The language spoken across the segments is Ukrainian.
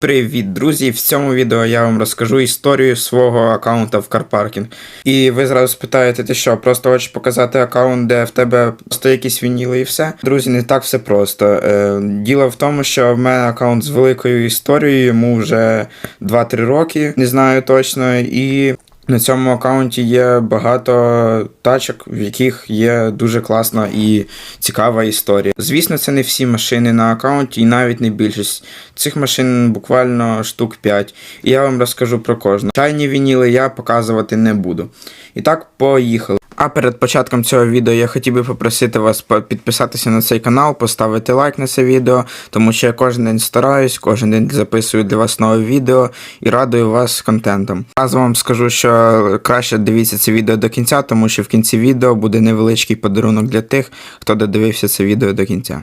Привіт, друзі! В цьому відео я вам розкажу історію свого аккаунта в Карпаркінг. І ви зразу спитаєте, ти що, просто хочеш показати аккаунт, де в тебе просто якісь вініли і все. Друзі, не так все просто. Е, діло в тому, що в мене аккаунт з великою історією, йому вже 2-3 роки, не знаю точно. І на цьому аккаунті є багато тачок, в яких є дуже класна і цікава історія. Звісно, це не всі машини на аккаунті, і навіть не більшість. Цих машин буквально штук 5. І я вам розкажу про кожну. Чайні вініли я показувати не буду. І так, поїхали. А перед початком цього відео я хотів би попросити вас підписатися на цей канал, поставити лайк на це відео, тому що я кожен день стараюсь, кожен день записую для вас нове відео і радую вас контентом. Разом вам скажу, що краще дивіться це відео до кінця, тому що в кінці відео буде невеличкий подарунок для тих, хто додивився це відео до кінця.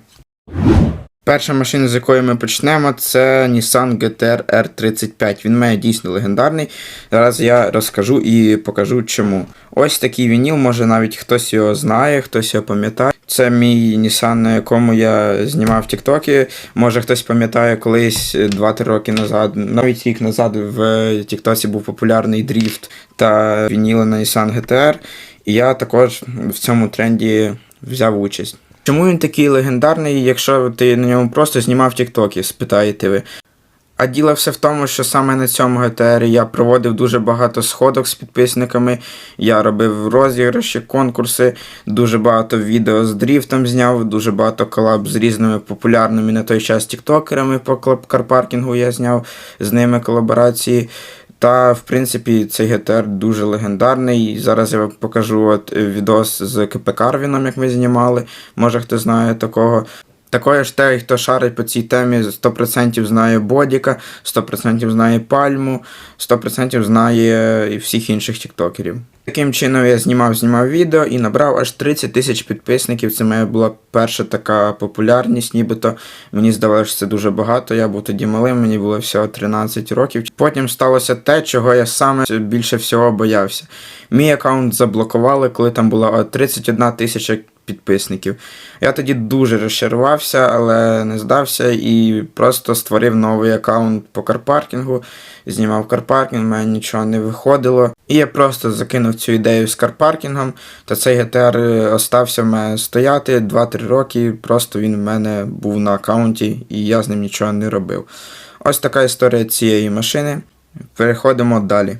Перша машина, з якої ми почнемо, це Nissan GTR R35. Він має дійсно легендарний. Зараз я розкажу і покажу чому. Ось такий вініл, може навіть хтось його знає, хтось його пам'ятає. Це мій Nissan, на якому я знімав тіктоки. Може хтось пам'ятає колись 2-3 роки назад, навіть рік назад в Тіктоці був популярний дріфт та вініли на Nissan GTR. І я також в цьому тренді взяв участь. Чому він такий легендарний, якщо ти на ньому просто знімав тіктоки, спитаєте ви. А діло все в тому, що саме на цьому ГТР я проводив дуже багато сходок з підписниками. Я робив розіграші, конкурси, дуже багато відео з дріфтом зняв, дуже багато колаб з різними популярними на той час тіктокерами по карпаркінгу я зняв з ними колаборації. Та, в принципі, цей ГТР дуже легендарний. Зараз я вам покажу от е, відос з КП Карвіном, як ми знімали. Може хто знає такого. Такої ж те, хто шарить по цій темі, 100% знає Бодіка, 100% знає Пальму, 100% знає і всіх інших тіктокерів. Таким чином я знімав, знімав відео і набрав аж 30 тисяч підписників. Це моя була перша така популярність, нібито мені здавалося, що це дуже багато. Я був тоді малим, мені було всього 13 років. Потім сталося те, чого я саме більше всього боявся. Мій аккаунт заблокували, коли там була 31 тисяча підписників. Я тоді дуже розчарувався, але не здався і просто створив новий аккаунт по карпаркінгу. Знімав карпаркінг, в мене нічого не виходило. І я просто закинув цю ідею з карпаркінгом, та цей GTR остався в мене стояти 2-3 роки. Просто він в мене був на аккаунті, і я з ним нічого не робив. Ось така історія цієї машини. Переходимо далі.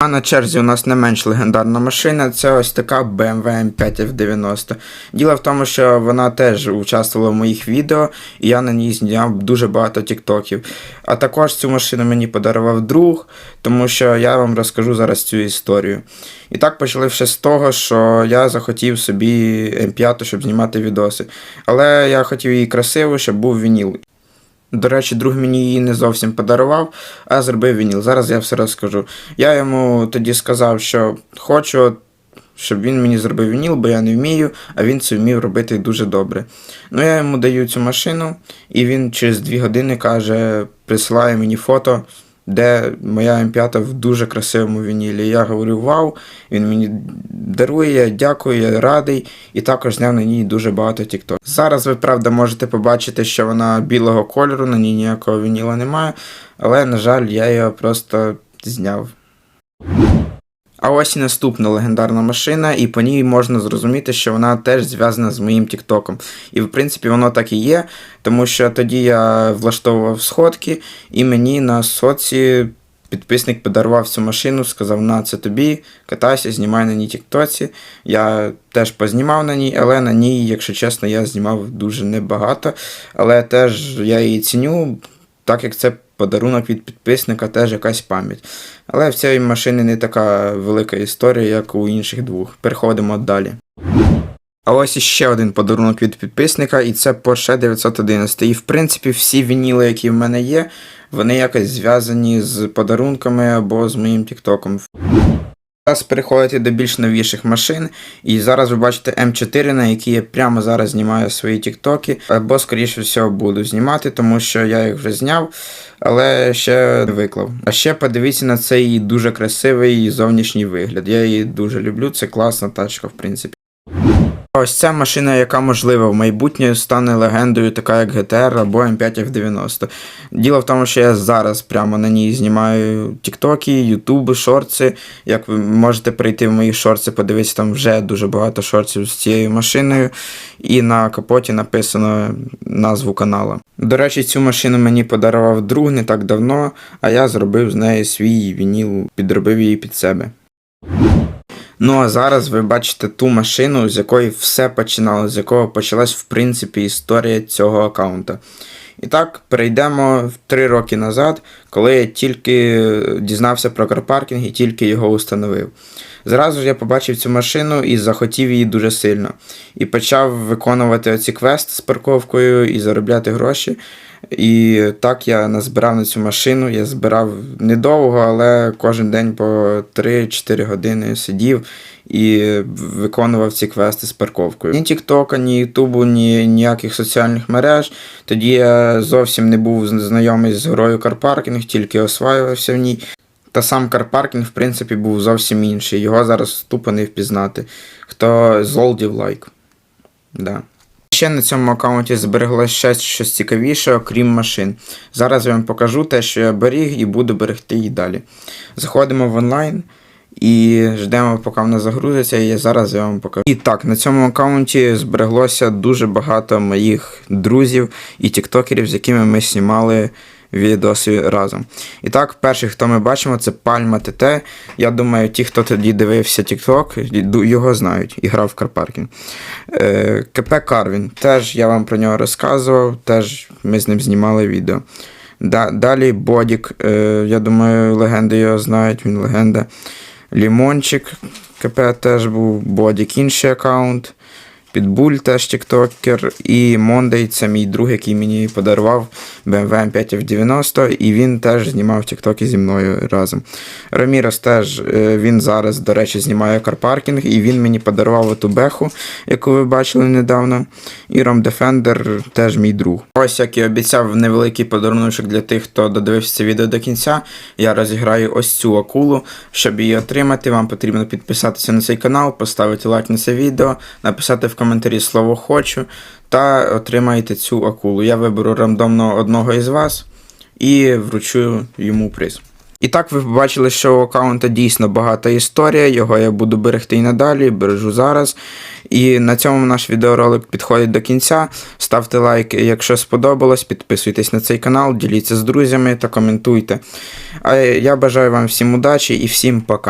А на черзі у нас не менш легендарна машина, це ось така BMW M5 F90. Діло в тому, що вона теж участвувала в моїх відео, і я на ній зняв дуже багато тіктоків. А також цю машину мені подарував друг, тому що я вам розкажу зараз цю історію. І так почали з того, що я захотів собі М5, щоб знімати відоси. Але я хотів її красиву, щоб був вініл. До речі, друг мені її не зовсім подарував, а зробив вініл. Зараз я все розкажу. Я йому тоді сказав, що хочу, щоб він мені зробив вініл, бо я не вмію, а він це вмів робити дуже добре. Ну, я йому даю цю машину, і він через дві години каже, присилає мені фото, де моя М5 в дуже красивому вінілі. Я говорю, вау, він мені дарує, дякую, я радий, і також зняв на ній дуже багато тікток. Зараз ви, правда, можете побачити, що вона білого кольору, на ній ніякого вініла немає, але, на жаль, я його просто зняв. А ось і наступна легендарна машина, і по ній можна зрозуміти, що вона теж зв'язана з моїм Тіктоком. І в принципі воно так і є, тому що тоді я влаштовував сходки, і мені на соці підписник подарував цю машину, сказав: на це тобі, катайся, знімай на ній Тіктоці. Я теж познімав на ній, але на ній, якщо чесно, я знімав дуже небагато. Але теж я її ціню, так як це подарунок від підписника, теж якась пам'ять. Але в цієї машини не така велика історія, як у інших двох. Переходимо далі. А ось іще один подарунок від підписника, і це Porsche 911. І в принципі всі вініли, які в мене є, вони якось зв'язані з подарунками або з моїм тіктоком. Зараз переходити до більш новіших машин, і зараз ви бачите М4, на якій я прямо зараз знімаю свої тіктоки, або, скоріше всього, буду знімати, тому що я їх вже зняв, але ще не виклав. А ще подивіться на цей дуже красивий зовнішній вигляд. Я її дуже люблю, це класна тачка, в принципі. Ось ця машина, яка можливо в майбутнє стане легендою, така як GTR або M5 F90. Діло в тому, що я зараз прямо на ній знімаю тіктоки, ютуби, шорти. Як ви можете прийти в мої шорти, подивитися, там вже дуже багато шортів з цією машиною, і на капоті написано назву канала. До речі, цю машину мені подарував друг не так давно, а я зробив з неї свій вініл, підробив її під себе. Ну а зараз ви бачите ту машину, з якої все починалося, з якого почалась в принципі історія цього аккаунта. І так, перейдемо в три роки назад, коли я тільки дізнався про карпаркінг і тільки його установив. Зразу ж я побачив цю машину і захотів її дуже сильно. І почав виконувати оці квести з парковкою і заробляти гроші. І так я назбирав на цю машину. Я збирав недовго, але кожен день по 3-4 години сидів і виконував ці квести з парковкою. Ні Тіктока, ні Ютубу, ні ніяких соціальних мереж. Тоді я зовсім не був знайомий з грою карпаркінг, тільки осваювався в ній. Та сам карпаркінг, в принципі, був зовсім інший. Його зараз тупо не впізнати. Хто золдів лайк. Да. Ще на цьому аккаунті збереглося щось, щось цікавіше, окрім машин. Зараз я вам покажу те, що я беріг, і буду берегти і далі. Заходимо в онлайн і ждемо, поки вона загрузиться, і зараз я вам покажу. І так, на цьому аккаунті збереглося дуже багато моїх друзів і тіктокерів, з якими ми знімали відоси разом. І так, перший, хто ми бачимо, це Пальма ТТ. Я думаю, ті, хто тоді дивився TikTok, його знають і грав в Карпаркін. Е, КП Карвін. Теж я вам про нього розказував, теж ми з ним знімали відео. Да, далі Бодік. Е, я думаю, легенди його знають, він легенда. Лімончик. КП теж був Бодік, інший аккаунт. Підбуль теж тіктокер, і Мондей це мій друг, який мені подарував BMW M5 F90, і він теж знімав тіктоки зі мною разом. Рамірос теж е, він зараз, до речі, знімає карпаркінг, і він мені подарував оту беху, яку ви бачили недавно. І Ром Defender теж мій друг. Ось як і обіцяв невеликий подарунок для тих, хто додивився це відео до кінця. Я розіграю ось цю акулу. Щоб її отримати, вам потрібно підписатися на цей канал, поставити лайк на це відео, написати в коментарі слово хочу та отримаєте цю акулу. Я виберу рандомно одного із вас і вручу йому приз. І так ви побачили, що у аккаунта дійсно багата історія, його я буду берегти і надалі, бережу зараз. І на цьому наш відеоролик підходить до кінця. Ставте лайк, якщо сподобалось, підписуйтесь на цей канал, діліться з друзями та коментуйте. А я бажаю вам всім удачі і всім пока.